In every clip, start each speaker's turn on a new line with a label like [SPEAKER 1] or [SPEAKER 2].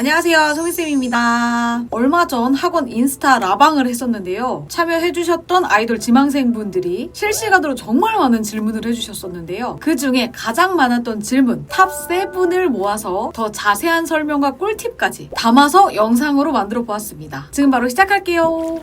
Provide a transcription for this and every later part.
[SPEAKER 1] 안녕하세요, 소미쌤입니다. 얼마 전 학원 인스타 라방을 했었는데요. 참여해주셨던 아이돌 지망생분들이 실시간으로 정말 많은 질문을 해주셨었는데요. 그 중에 가장 많았던 질문, 탑 7을 모아서 더 자세한 설명과 꿀팁까지 담아서 영상으로 만들어 보았습니다. 지금 바로 시작할게요.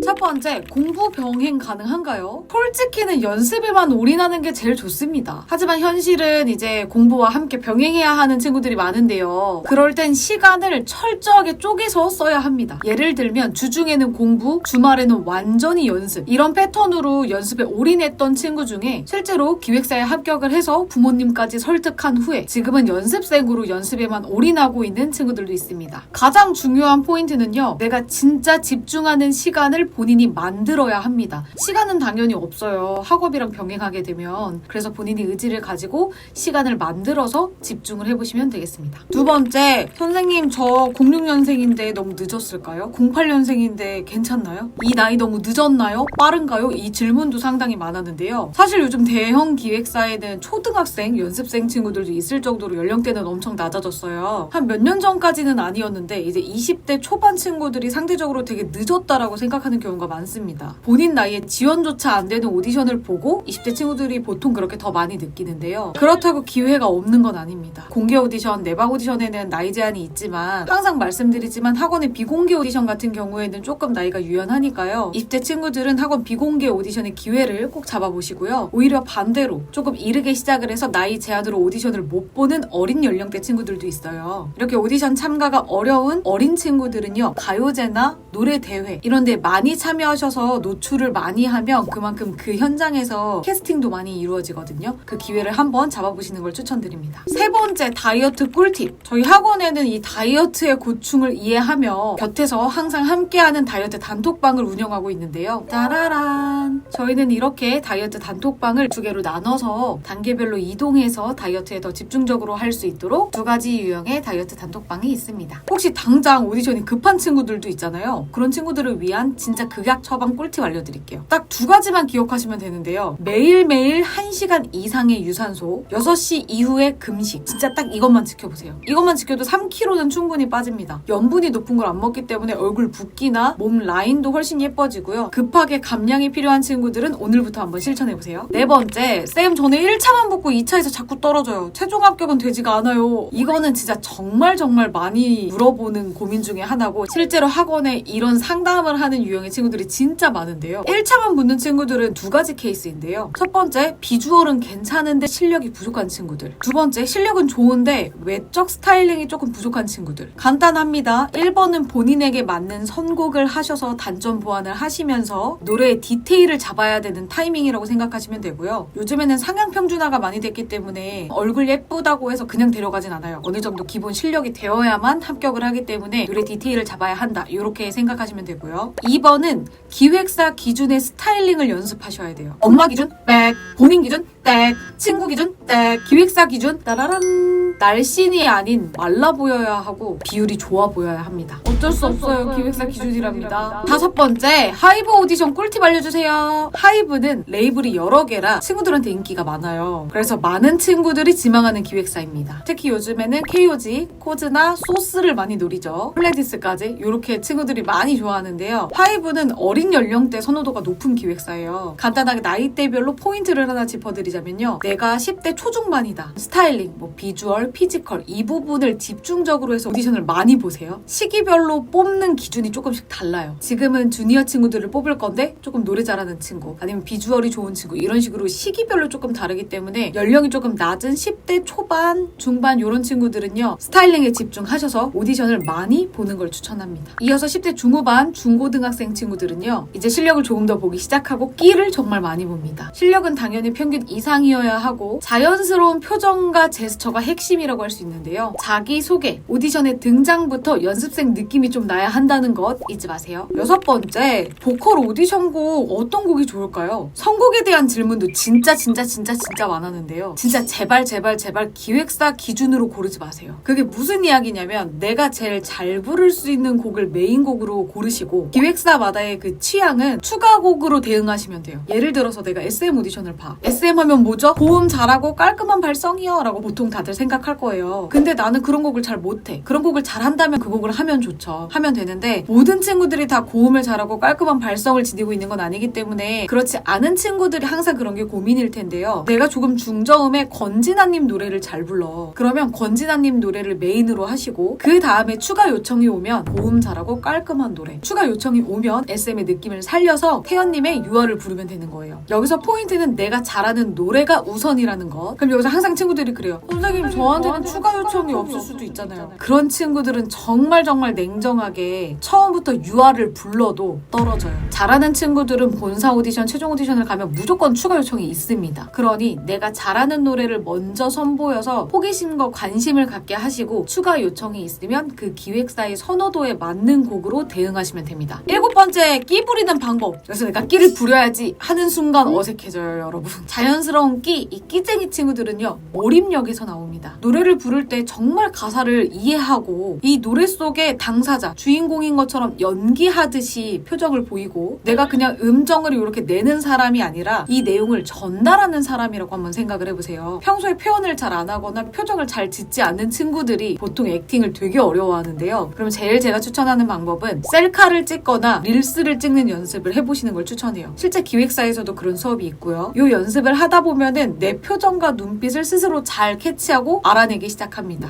[SPEAKER 1] 첫 번째, 공부 병행 가능한가요? 솔직히는 연습에만 올인하는 게 제일 좋습니다. 하지만 현실은 이제 공부와 함께 병행해야 하는 친구들이 많은데요. 그럴 땐 시간을 철저하게 쪼개서 써야 합니다. 예를 들면 주중에는 공부, 주말에는 완전히 연습. 이런 패턴으로 연습에 올인했던 친구 중에 실제로 기획사에 합격을 해서 부모님까지 설득한 후에 지금은 연습생으로 연습에만 올인하고 있는 친구들도 있습니다. 가장 중요한 포인트는요. 내가 진짜 집중하는 시간을 본인이 만들어야 합니다. 시간은 당연히 없어요. 학업이랑 병행하게 되면. 그래서 본인이 의지를 가지고 시간을 만들어서 집중을 해보시면 되겠습니다. 두 번째, 선생님 저 06년생인데 너무 늦었을까요? 08년생인데 괜찮나요? 이 나이 너무 늦었나요? 빠른가요? 이 질문도 상당히 많았는데요. 사실 요즘 대형 기획사에는 초등학생, 연습생 친구들도 있을 정도로 연령대는 엄청 낮아졌어요. 한 몇 년 전까지는 아니었는데 이제 20대 초반 친구들이 상대적으로 되게 늦었다라고 생각하는 경우가 많습니다. 본인 나이에 지원조차 안 되는 오디션을 보고 20대 친구들이 보통 그렇게 더 많이 느끼는데요. 그렇다고 기회가 없는 건 아닙니다. 공개 오디션, 내박 오디션에는 나이 제한이 있지만 항상 말씀드리지만 학원의 비공개 오디션 같은 경우에는 조금 나이가 유연하니까요. 20대 친구들은 학원 비공개 오디션의 기회를 꼭 잡아보시고요. 오히려 반대로 조금 이르게 시작을 해서 나이 제한으로 오디션을 못 보는 어린 연령대 친구들도 있어요. 이렇게 오디션 참가가 어려운 어린 친구들은요. 가요제나 노래 대회 이런 데 많이 참여하셔서 노출을 많이 하면 그만큼 그 현장에서 캐스팅도 많이 이루어지거든요. 그 기회를 한번 잡아보시는 걸 추천드립니다. 세 번째 다이어트 꿀팁. 저희 학원에는 이 다이어트의 고충을 이해하며 곁에서 항상 함께하는 다이어트 단톡방을 운영하고 있는데요. 따라란. 저희는 이렇게 다이어트 단톡방을 두 개로 나눠서 단계별로 이동해서 다이어트에 더 집중적으로 할 수 있도록 두 가지 유형의 다이어트 단톡방이 있습니다. 혹시 당장 오디션이 급한 친구들도 있잖아요. 그런 친구들을 위한 진짜 극약 처방 꿀팁 알려드릴게요. 딱 두 가지만 기억하시면 되는데요. 매일매일 1시간 이상의 유산소, 6시 이후에 금식. 진짜 딱 이것만 지켜보세요. 이것만 지켜도 3kg는 충분히 빠집니다. 염분이 높은 걸 안 먹기 때문에 얼굴 붓기나 몸 라인도 훨씬 예뻐지고요. 급하게 감량이 필요한 친구들은 오늘부터 한번 실천해보세요. 네 번째, 쌤 저는 1차만 붙고 2차에서 자꾸 떨어져요. 최종 합격은 되지가 않아요. 이거는 진짜 정말 정말 많이 물어보는 고민 중에 하나고 실제로 학원에 이런 상담을 하는 유형의 친구들이 진짜 많은데요. 1차만 붙는 친구들은 두 가지 케이스인데요. 첫 번째, 비주얼은 괜찮은데 실력이 부족한 친구들. 두 번째, 실력은 좋은데 외적 스타일링이 조금 부족한 친구들. 간단합니다. 1번은 본인에게 맞는 선곡을 하셔서 단점 보완을 하시면서 노래의 디테일을 잡아야 되는 타이밍이라고 생각하시면 되고요. 요즘에는 상향 평준화가 많이 됐기 때문에 얼굴 예쁘다고 해서 그냥 데려가진 않아요. 어느 정도 기본 실력이 되어야만 합격을 하기 때문에 노래 디테일을 잡아야 한다. 이렇게 생각하시면 되고요. 2번 은 기획사 기준의 스타일링을 연습하셔야 돼요. 엄마 기준 백, 본인 기준 땡, 친구 기준 땡, 기획사 기준 따라란. 날씬이 아닌 말라 보여야 하고 비율이 좋아 보여야 합니다. 어쩔 수 없어요. 기획사 기준이랍니다. 다섯 번째, 하이브 오디션 꿀팁 알려주세요. 하이브는 레이블이 여러 개라 친구들한테 인기가 많아요. 그래서 많은 친구들이 지망하는 기획사입니다. 특히 요즘에는 KOG, 코즈나 소스를 많이 노리죠. 플레디스까지 이렇게 친구들이 많이 좋아하는데요. 하이브 는 어린 연령대 선호도가 높은 기획사예요. 간단하게 나이대별로 포인트를 하나 짚어드리자면요. 내가 10대 초중반이다. 스타일링, 뭐 비주얼, 피지컬 이 부분을 집중적으로 해서 오디션을 많이 보세요. 시기별로 뽑는 기준이 조금씩 달라요. 지금은 주니어 친구들을 뽑을 건데 조금 노래 잘하는 친구 아니면 비주얼이 좋은 친구 이런 식으로 시기별로 조금 다르기 때문에 연령이 조금 낮은 10대 초반, 중반 이런 친구들은요. 스타일링에 집중하셔서 오디션을 많이 보는 걸 추천합니다. 이어서 10대 중후반, 중고등학생 친구들은요. 이제 실력을 조금 더 보기 시작하고 끼를 정말 많이 봅니다. 실력은 당연히 평균 이상이어야 하고 자연스러운 표정과 제스처가 핵심이라고 할 수 있는데요. 자기 소개, 오디션의 등장부터 연습생 느낌이 좀 나야 한다는 것 잊지 마세요. 여섯 번째, 보컬 오디션곡 어떤 곡이 좋을까요? 선곡에 대한 질문도 진짜 진짜 진짜 진짜 많았는데요. 진짜 제발 제발 제발 기획사 기준으로 고르지 마세요. 그게 무슨 이야기냐면 내가 제일 잘 부를 수 있는 곡을 메인 곡으로 고르시고 기획사 마다의 그 취향은 추가곡으로 대응하시면 돼요. 예를 들어서 내가 SM 오디션을 봐. SM 하면 뭐죠? 고음 잘하고 깔끔한 발성이요. 라고 보통 다들 생각할 거예요. 근데 나는 그런 곡을 잘 못해. 그런 곡을 잘한다면 그 곡을 하면 좋죠. 하면 되는데 모든 친구들이 다 고음을 잘하고 깔끔한 발성을 지니고 있는 건 아니기 때문에 그렇지 않은 친구들이 항상 그런 게 고민일 텐데요. 내가 조금 중저음의 권진아님 노래를 잘 불러. 그러면 권진아님 노래를 메인으로 하시고 그 다음에 추가 요청이 오면 고음 잘하고 깔끔한 노래. 추가 요청이 오면 SM의 느낌을 살려서 태연님의 유아를 부르면 되는 거예요. 여기서 포인트는 내가 잘하는 노래가 우선이라는 것. 그럼 여기서 항상 친구들이 그래요. 선생님 저한테는 추가 요청이 없을 수도 있잖아요. 그런 친구들은 정말 정말 냉정하게 처음부터 유아를 불러도 떨어져요. 잘하는 친구들은 본사 오디션, 최종 오디션을 가면 무조건 추가 요청이 있습니다. 그러니 내가 잘하는 노래를 먼저 선보여서 호기심과 관심을 갖게 하시고 추가 요청이 있으면 그 기획사의 선호도에 맞는 곡으로 대응하시면 됩니다. 일곱 번째, 끼 부리는 방법. 그래서 내가 끼를 부려야지 하는 순간 어색해져요, 여러분. 자연스러운 끼, 이 끼쟁이 친구들은요, 몰입력에서 나옵니다. 노래를 부를 때 정말 가사를 이해하고 이 노래 속의 당사자, 주인공인 것처럼 연기하듯이 표정을 보이고 내가 그냥 음정을 이렇게 내는 사람이 아니라 이 내용을 전달하는 사람이라고 한번 생각을 해보세요. 평소에 표현을 잘 안 하거나 표정을 잘 짓지 않는 친구들이 보통 액팅을 되게 어려워하는데요. 그럼 제일 제가 추천하는 방법은 셀카를 찍거나 릴스를 찍는 연습을 해보시는 걸 추천해요. 실제 기획사에서도 그런 수업이 있고요. 이 연습을 하다 보면은 내 표정과 눈빛을 스스로 잘 캐치하고 알아내기 시작합니다.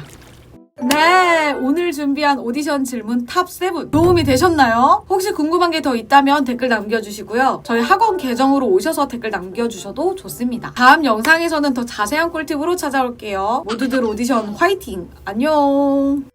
[SPEAKER 1] 네, 오늘 준비한 오디션 질문 탑 7 도움이 되셨나요? 혹시 궁금한 게 더 있다면 댓글 남겨주시고요. 저희 학원 계정으로 오셔서 댓글 남겨주셔도 좋습니다. 다음 영상에서는 더 자세한 꿀팁으로 찾아올게요. 모두들 오디션 화이팅! 안녕!